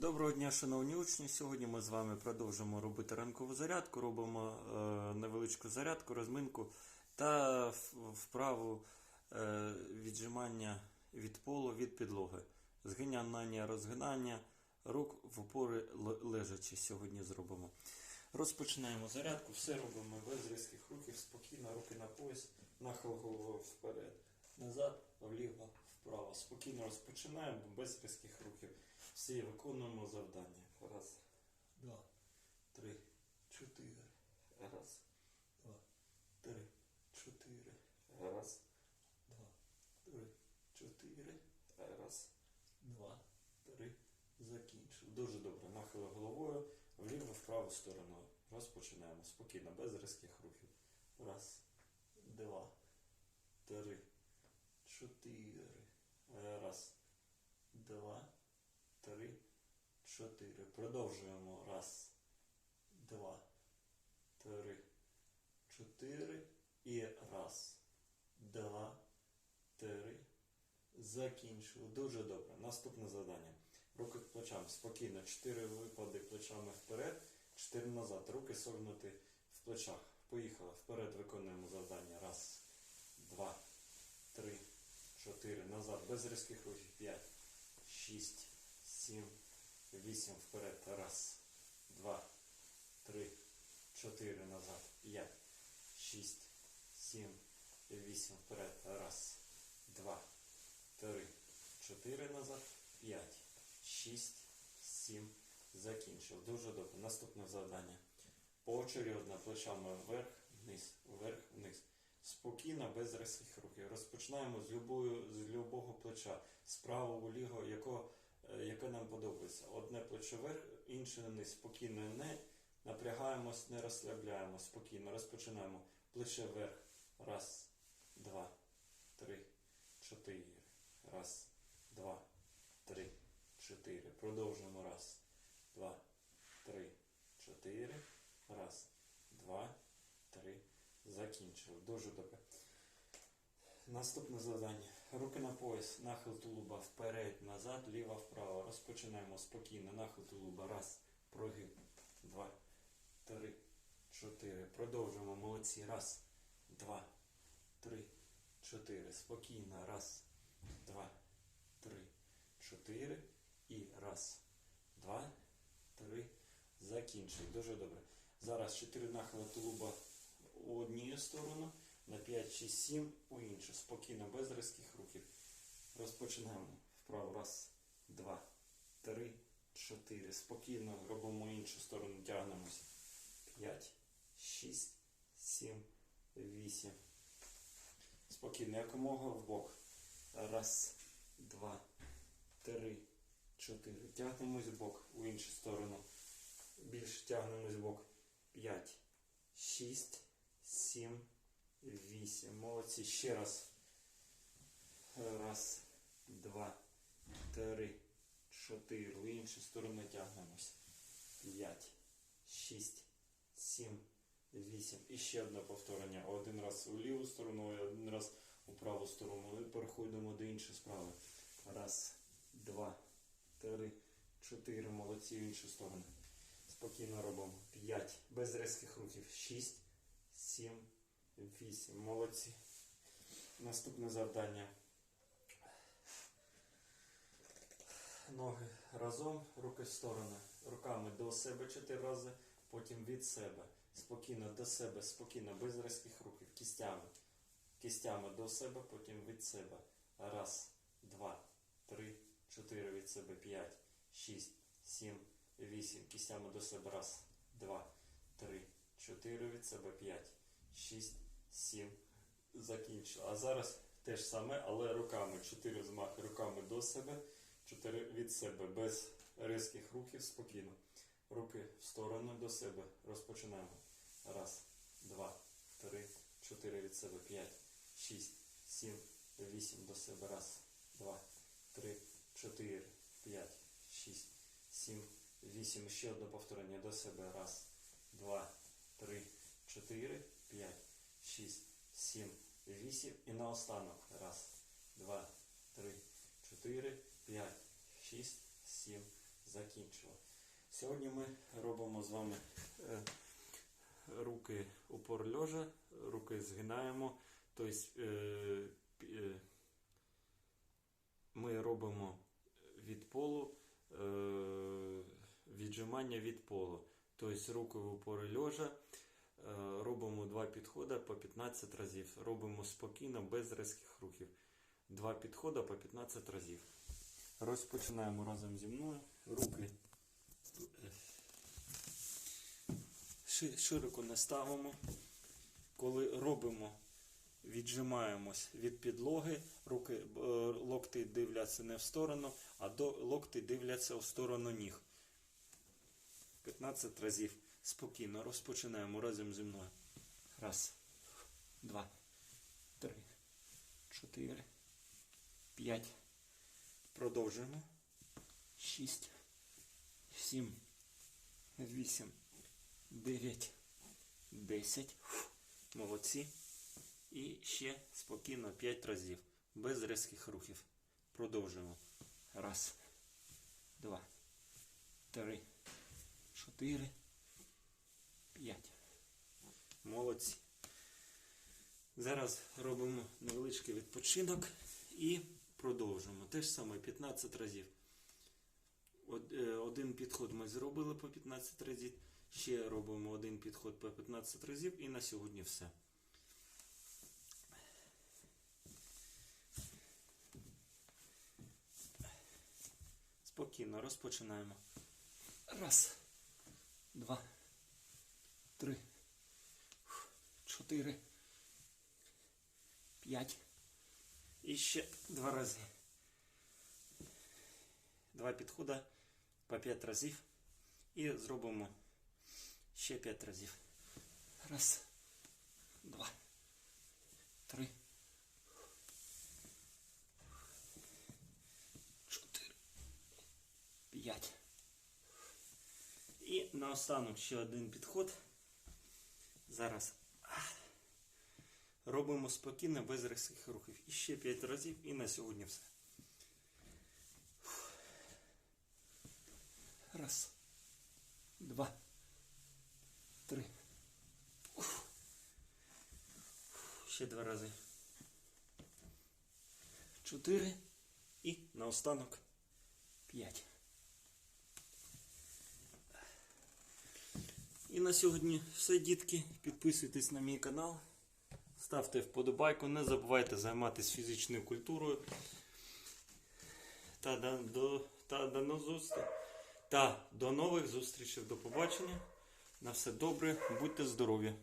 Доброго дня, шановні учні. Сьогодні ми з вами продовжимо робити ранкову зарядку. Робимо е, невеличку зарядку, розминку та вправу е, віджимання від полу від підлоги. Згинання, розгинання рук в опори л- лежачи сьогодні зробимо. Розпочинаємо зарядку, все робимо без різких рухів, спокійно, руки на пояс, нахил головою вперед, назад, вліво, вправо. Спокійно розпочинаємо без різких рухів. Всі виконуємо завдання. Раз, два, три, чотири. Раз, два, три, чотири. Раз, два, три, чотири. Раз, два, три. Закінчив. Дуже добре. Нахили головою вліво, в праву сторону. Розпочинаємо спокійно, без різких рухів. Раз, два, три, чотири. Раз, два, три, чотири. Продовжуємо. Раз, два, три, чотири. І раз, два, три. Закінчили. Дуже добре. Наступне завдання. Руки к плечам. Спокійно. Чотири випади плечами вперед, чотири назад. Руки согнуті в плечах. Поїхали. Вперед виконуємо завдання. Раз, два, три, чотири. Назад. Без різких рухів. П'ять, шість, сім, вісім. Вперед. Раз, два, три, чотири. Назад. П'ять, шість, сім, вісім. Вперед. Раз, два, три, чотири. Назад. П'ять, шість, сім. Закінчив. Дуже добре. Наступне завдання. Поочередно плечами вверх, вниз, вверх, вниз. Спокійно, без різких рухів. Розпочинаємо з, любою, з любого плеча, з правого ліго, яко, е, яке нам подобається. Одне плече вверх, інше вниз. Спокійно не напрягаємось, не розслабляємось. Спокійно розпочинаємо. Плече вверх. Раз, два, три, чотири. Раз, два, три, чотири. Продовжуємо. Раз, два, три, чотири. Раз, два, три. Закінчили. Дуже добре. Наступне завдання. Руки на пояс, нахил тулуба вперед, назад, ліво, вправо. Розпочинаємо спокійно. Нахил тулуба. Раз, прогиб. Два, три, чотири. Продовжуємо. Молодці. Раз, два, три, чотири. Спокійно. Раз, два, три, чотири. І раз, два, три. Закінчили. Дуже добре. Зараз 4 нахили тулуба у одну сторону, на 5, 6, 7 у іншу. Спокійно, без різких рухів. Розпочинаємо. Вправо. Раз, два, три, чотири. Спокійно робимо іншу сторону, тягнемося. 5, 6, 7, 8. Спокійно, якомога вбок. Раз, два, три, чотири. Тягнемось в бок у іншу сторону. Більше тягнемось в бок. 5, 6, 7, 8. Молодці. Ще раз. Раз, два, три, чотири. В іншу сторону тягнемось. 5, 6, 7, 8. І ще одне повторення. Один раз у ліву сторону, і один раз у праву сторону. І переходимо до іншої справи. Раз, два, три, чотири. Молодці в іншу сторону. Спокійно робимо. 5. Без різких рухів. 6, 7, 8. Молодці. Наступне завдання. Ноги разом, руки в сторони. Руками до себе 4 рази, потім від себе. Спокійно до себе, спокійно, без різких рухів. Кістями. Кістями до себе, потім від себе. Раз, два, три, чотири від себе, п'ять, шість, сім, вісім. Кістями до себе. Раз, два, три, чотири від себе, п'ять, шість, сім. Закінчили. А зараз те ж саме, але руками. Чотири змахи руками до себе, чотири від себе. Без різких рухів, спокійно. Руки в сторону до себе. Розпочинаємо. Раз, два, три, чотири від себе, п'ять, шість, сім, вісім до себе. Раз, два, три, чотири, п'ять, шість, сім, вісім. Ще одне повторення до себе. Раз, два, три, чотири, п'ять, шість, сім, вісім. І наостанок. Раз, два, три, чотири, п'ять, шість, сім, закінчили. Сьогодні ми робимо з вами е, руки упор льожа, руки згинаємо. Тобто е, е, ми робимо від полу віджимання від полу. Тобто руки в упори льожа. Е, Робимо два підходи по 15 разів. Робимо спокійно, без різких рухів. Два підходи по 15 разів. Розпочинаємо разом зі мною. Руки е, широко не ставимо. Коли робимо, віджимаємось від підлоги, руки, е, локти дивляться не в сторону, а до локти дивляться в сторону ніг. 15 разів. Спокійно розпочинаємо разом зі мною. Раз, два, три, чотири, п'ять. Продовжуємо. Шість, сім, вісім, дев'ять, десять. Молодці. І ще спокійно 5 разів. Без різких рухів. Продовжуємо. Раз, два, три, чотири, п'ять. Молодці. Зараз робимо невеличкий відпочинок і продовжуємо. Те ж саме 15 разів. Е, Один підход ми зробили по 15 разів. Ще робимо один підход по 15 разів і на сьогодні все. Спокійно розпочинаємо. Раз, два, три, чотири, п'ять. І ще два рази. Два підходи по п'ять разів. І зробимо ще п'ять разів. Раз, два, три, чотири, п'ять. І наостанок ще один підход. Зараз робимо спокійно, без різких рухів. І ще 5 разів, і на сьогодні все. Раз, два, три. Ще два рази. Чотири. І наостанок п'ять. І на сьогодні все, дітки. Підписуйтесь на мій канал. Ставте вподобайку, не забувайте займатися фізичною культурою. Та до, до, та, до, но- зустр- та до нових зустрічей. До побачення. На все добре, будьте здорові!